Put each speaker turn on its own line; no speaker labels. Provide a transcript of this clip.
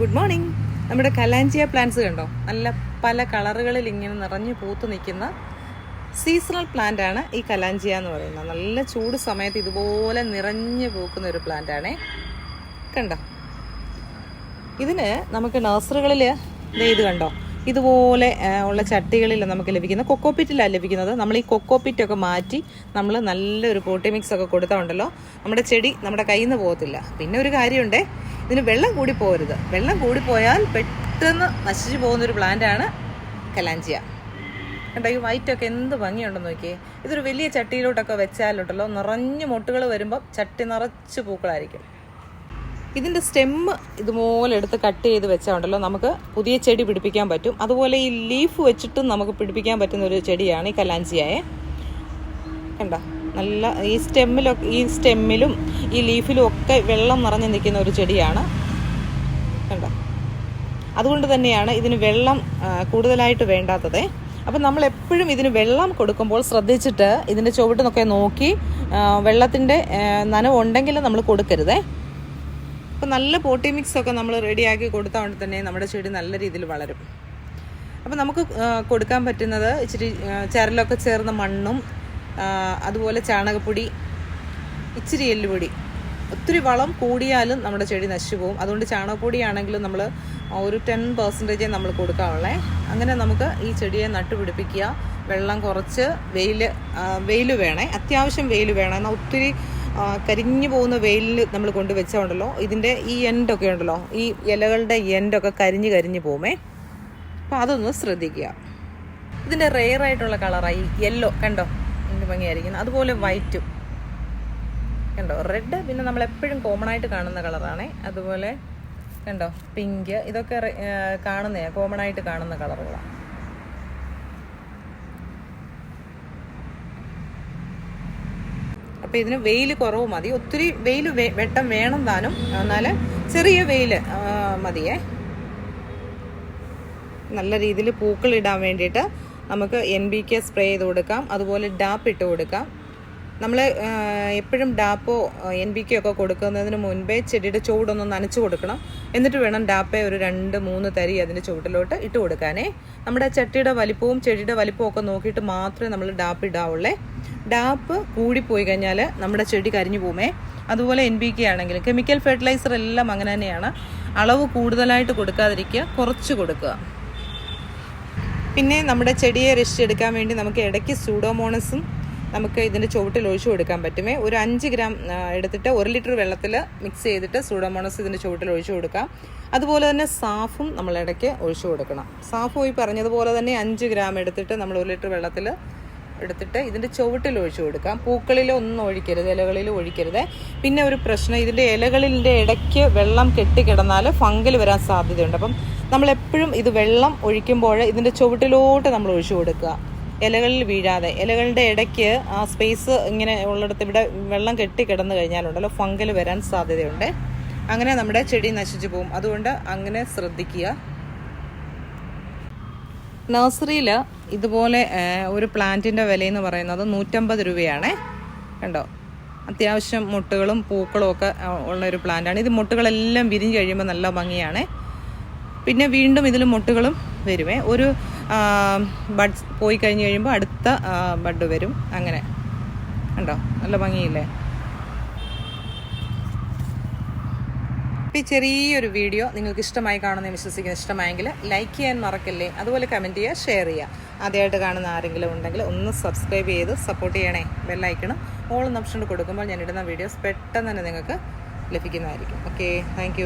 Good morning നമ്മുടെ kalanchoe plants കണ്ടോ? നല്ല പല കളറുകളിൽ ഇങ്ങനെ നിറഞ്ഞു പൂത്ത് നിൽക്കുന്ന സീസണൽ പ്ലാന്റ് ആണ് ഈ കലാഞ്ചിയ എന്ന് പറയുന്നത്. നല്ല ചൂട് സമയത്ത് ഇതുപോലെ നിറഞ്ഞു പൂക്കുന്ന ഒരു പ്ലാന്റ് ആണേ. കണ്ടോ? ഇതിന് നമുക്ക് നഴ്സറികളിൽ ഇത് കണ്ടോ? ഇതുപോലെ ഉള്ള ചട്ടികളിൽ നമുക്ക് ലഭിക്കുന്ന കൊക്കോപ്പിറ്റിലാണ് ലഭിക്കുന്നത്. നമ്മൾ ഈ കൊക്കോ പിറ്റൊക്കെ മാറ്റി നമ്മൾ നല്ലൊരു പോട്ടി മിക്സ് ഒക്കെ കൊടുത്താൽ ഉണ്ടല്ലോ. നമ്മുടെ ചെടി നമ്മുടെ കയ്യിൽ നിന്ന് പോകത്തില്ല. പിന്നെ ഒരു കാര്യമുണ്ട് ഇതിന് വെള്ളം കൂടി പോകരുത് വെള്ളം കൂടി പോയാൽ പെട്ടെന്ന് നശിച്ചു പോകുന്ന ഒരു പ്ലാന്റാണ് കലാഞ്ചിയ. കണ്ടോ ഈ വൈറ്റൊക്കെ എന്ത് ഭംഗിയുണ്ടെന്ന് നോക്കിയേ. ഇതൊരു വലിയ ചട്ടിയിലോട്ടൊക്കെ വെച്ചാലുണ്ടല്ലോ നിറഞ്ഞ് മുട്ടുകൾ വരുമ്പോൾ ചട്ടി നിറച്ച് പൂക്കളായിരിക്കും. ഇതിന്റെ സ്റ്റെമ്മ് ഇതുപോലെ എടുത്ത് കട്ട് ചെയ്ത് വെച്ചാൽ ഉണ്ടല്ലോ നമുക്ക് പുതിയ ചെടി പിടിപ്പിക്കാൻ പറ്റും. അതുപോലെ ഈ ലീഫ് വെച്ചിട്ടും നമുക്ക് പിടിപ്പിക്കാൻ പറ്റുന്ന ഒരു ചെടിയാണ് ഈ കലാഞ്ചിയായ. കണ്ട? നല്ല ഈ സ്റ്റെമ്മിലൊക്കെ ഈ സ്റ്റെമ്മിലും ഈ ലീഫിലും ഒക്കെ വെള്ളം നിറഞ്ഞു നിൽക്കുന്ന ഒരു ചെടിയാണ്. കണ്ട? അതുകൊണ്ട് തന്നെയാണ് ഇതിന് വെള്ളം കൂടുതലായിട്ട് വേണ്ടാത്തത്. അപ്പം നമ്മൾ എപ്പോഴും ഇതിന് വെള്ളം കൊടുക്കുമ്പോൾ ശ്രദ്ധിച്ചിട്ട് ഇതിന്റെ ചുവട്ടിനൊക്കെ നോക്കി വെള്ളത്തിന്റെ നനവുണ്ടെങ്കിലും നമ്മൾ കൊടുക്കരുതേ. അപ്പോൾ നല്ല പോട്ടി മിക്സ് ഒക്കെ നമ്മൾ റെഡിയാക്കി കൊടുത്താൽ കൊണ്ട് തന്നെ നമ്മുടെ ചെടി നല്ല രീതിയിൽ വളരും. അപ്പോൾ നമുക്ക് കൊടുക്കാൻ പറ്റുന്നത് ഇച്ചിരി ചരലൊക്കെ ചേർന്ന മണ്ണും അതുപോലെ ചാണകപ്പൊടി ഇച്ചിരി എല്ലുപൊടി. ഒത്തിരി വളം കൂടിയാലും നമ്മുടെ ചെടി നശിച്ചു പോകും. അതുകൊണ്ട് ചാണകപ്പൊടിയാണെങ്കിലും നമ്മൾ ഒരു ടെൻ പെർസെന്റേജേ നമ്മൾ കൊടുക്കാവുള്ളേ. അങ്ങനെ നമുക്ക് ഈ ചെടിയെ നട്ടുപിടിപ്പിക്കുക. വെള്ളം കുറച്ച് വെയിൽ വെയിൽ വേണേ. അത്യാവശ്യം വെയിൽ വേണം. എന്നാൽ ഒത്തിരി കരിഞ്ഞു പോകുന്ന വെയിലിൽ നമ്മൾ കൊണ്ട് വെച്ചോണ്ടല്ലോ ഇതിന്റെ ഈ എൻഡൊക്കെ ഉണ്ടല്ലോ. ഈ ഇലകളുടെ എൻഡൊക്കെ കരിഞ്ഞ് കരിഞ്ഞു പോകുമേ. അപ്പോൾ അതൊന്ന് ശ്രദ്ധിക്കുക. ഇതിന്റെ റെയർ ആയിട്ടുള്ള കളറായി യെല്ലോ കണ്ടോ? ഇതിന്റെ ഭംഗിയായിരിക്കുന്നു. അതുപോലെ വൈറ്റും കണ്ടോ? റെഡ് പിന്നെ നമ്മൾ എപ്പോഴും കോമൺ ആയിട്ട് കാണുന്ന കളറാണ് അതുപോലെ കണ്ടോ? പിങ്ക് ഇതൊക്കെ കാണുന്നേ കോമൺ ആയിട്ട് കാണുന്ന കളറുകളാണ് അപ്പോൾ ഇതിന് വെയിൽ കുറവ് മതി. ഒത്തിരി വെയിൽ വെട്ടം വേണം താനും. എന്നാൽ ചെറിയ വെയിൽ മതിയേ. നല്ല രീതിയിൽ പൂക്കൾ ഇടാൻ വേണ്ടിയിട്ട് നമുക്ക് എൻ ബി കെ സ്പ്രേ ചെയ്ത് കൊടുക്കാം. അതുപോലെ ഡാപ്പ് ഇട്ട് കൊടുക്കാം. നമ്മൾ എപ്പോഴും ഡാപ്പോ എൻ ബി കെ ഒക്കെ കൊടുക്കുന്നതിന് മുൻപേ ചെടിയുടെ ചുവടൊന്ന് നനച്ച് കൊടുക്കണം. എന്നിട്ട് വേണം ഡാപ്പെ ഒരു രണ്ട് മൂന്ന് തരി അതിന്റെ ചുവട്ടിലോട്ട് ഇട്ട് കൊടുക്കാനേ. നമ്മുടെ ചട്ടിയുടെ വലിപ്പവും ചെടിയുടെ വലിപ്പവും ഒക്കെ നോക്കിയിട്ട് മാത്രമേ നമ്മൾ ഡാപ്പ് ഇടാവുള്ളേ. ഡാപ്പ് കൂടിപ്പോയി കഴിഞ്ഞാൽ നമ്മുടെ ചെടി കരിഞ്ഞു പോകുമേ. അതുപോലെ എൻ ബി കെ ആണെങ്കിലും കെമിക്കൽ ഫെർട്ടിലൈസർ എല്ലാം അങ്ങനെ തന്നെയാണ്. അളവ് കൂടുതലായിട്ട് കൊടുക്കാതിരിക്കുക കുറച്ച് കൊടുക്കുക. പിന്നെ നമ്മുടെ ചെടിയെ രക്ഷിച്ചെടുക്കാൻ വേണ്ടി നമുക്ക് ഇടയ്ക്ക് സൂഡോമോണസും നമുക്ക് ഇതിന്റെ ചുവട്ടിൽ ഒഴിച്ചു കൊടുക്കാൻ പറ്റുമേ. ഒരു അഞ്ച് ഗ്രാം എടുത്തിട്ട് ഒരു ലിറ്റർ വെള്ളത്തിൽ മിക്സ് ചെയ്തിട്ട് സൂഡോമോണസ് ഇതിന്റെ ചുവട്ടിൽ ഒഴിച്ചു കൊടുക്കാം. അതുപോലെ തന്നെ സാഫും നമ്മൾ ഇടയ്ക്ക് ഒഴിച്ചു കൊടുക്കണം. സാഫും ഈ പറഞ്ഞതുപോലെ തന്നെ അഞ്ച് ഗ്രാം എടുത്തിട്ട് നമ്മൾ ഒരു ലിറ്റർ വെള്ളത്തിൽ എടുത്തിട്ട് ഇതിന്റെ ചുവട്ടിൽ ഒഴിച്ചു കൊടുക്കാം. പൂക്കളിൽ ഒന്നും ഒഴിക്കരുത് ഇലകളിൽ ഒഴിക്കരുത്. പിന്നെ ഒരു പ്രശ്നം ഇതിന്റെ ഇലകളിന്റെ ഇടയ്ക്ക് വെള്ളം കെട്ടിക്കിടന്നാൽ ഫംഗൽ വരാൻ സാധ്യതയുണ്ട്. അപ്പം നമ്മളെപ്പോഴും ഇത് വെള്ളം ഒഴിക്കുമ്പോൾ ഇതിന്റെ ചുവട്ടിലോട്ട് നമ്മൾ ഒഴിച്ചു കൊടുക്കുക. ഇലകളിൽ വീഴാതെ. ഇലകളുടെ ഇടയ്ക്ക് ആ സ്പേസ് ഇങ്ങനെ ഉള്ളിടത്ത് ഇവിടെ വെള്ളം കെട്ടി കിടന്നു കഴിഞ്ഞാലുണ്ടല്ലോ ഫംഗൽ വരാൻ സാധ്യതയുണ്ട്. അങ്ങനെ നമ്മുടെ ചെടി നശിച്ചു പോകും. അതുകൊണ്ട് അങ്ങനെ ശ്രദ്ധിക്കുക. നഴ്സറിയിൽ ഇതുപോലെ ഒരു പ്ലാന്റിന്റെ വിലയെന്ന് പറയുന്നത് നൂറ്റമ്പത് രൂപയാണ്. കണ്ടോ? അത്യാവശ്യം മുട്ടുകളും പൂക്കളും ഒക്കെ ഉള്ള ഒരു പ്ലാന്റാണ്. ഇത് മുട്ടുകളെല്ലാം വിരിഞ്ഞ് കഴിയുമ്പോൾ നല്ല ഭംഗിയാണ്. പിന്നെ വീണ്ടും ഇതിൽ മുട്ടുകളും വരുമേ ഒരു ബഡ് പോയി കഴിഞ്ഞ് കഴിയുമ്പോൾ അടുത്ത ബഡ് വരും. അങ്ങനെ. ഉണ്ടോ നല്ല ഭംഗിയില്ലേ? ഈ ചെറിയൊരു വീഡിയോ നിങ്ങൾക്ക് ഇഷ്ടമായി കാണുന്ന വിശ്വസിക്കുന്ന ഇഷ്ടമായെങ്കിൽ ലൈക്ക് ചെയ്യാൻ മറക്കല്ലേ? അതുപോലെ കമന്റ് ചെയ്യുക ഷെയർ ചെയ്യുക. ആദ്യമായിട്ട് കാണുന്ന ആരെങ്കിലും ഉണ്ടെങ്കിൽ ഒന്ന് സബ്സ്ക്രൈബ് ചെയ്ത് സപ്പോർട്ട് ചെയ്യണേ. ബെല്ലൈക്കണം ഓൾ ഓപ്ഷൻ കൊടുക്കുമ്പോൾ ഞാൻ ഇടുന്ന വീഡിയോസ് പെട്ടെന്ന് തന്നെ നിങ്ങൾക്ക് ലഭിക്കുന്നതായിരിക്കും. Okay thank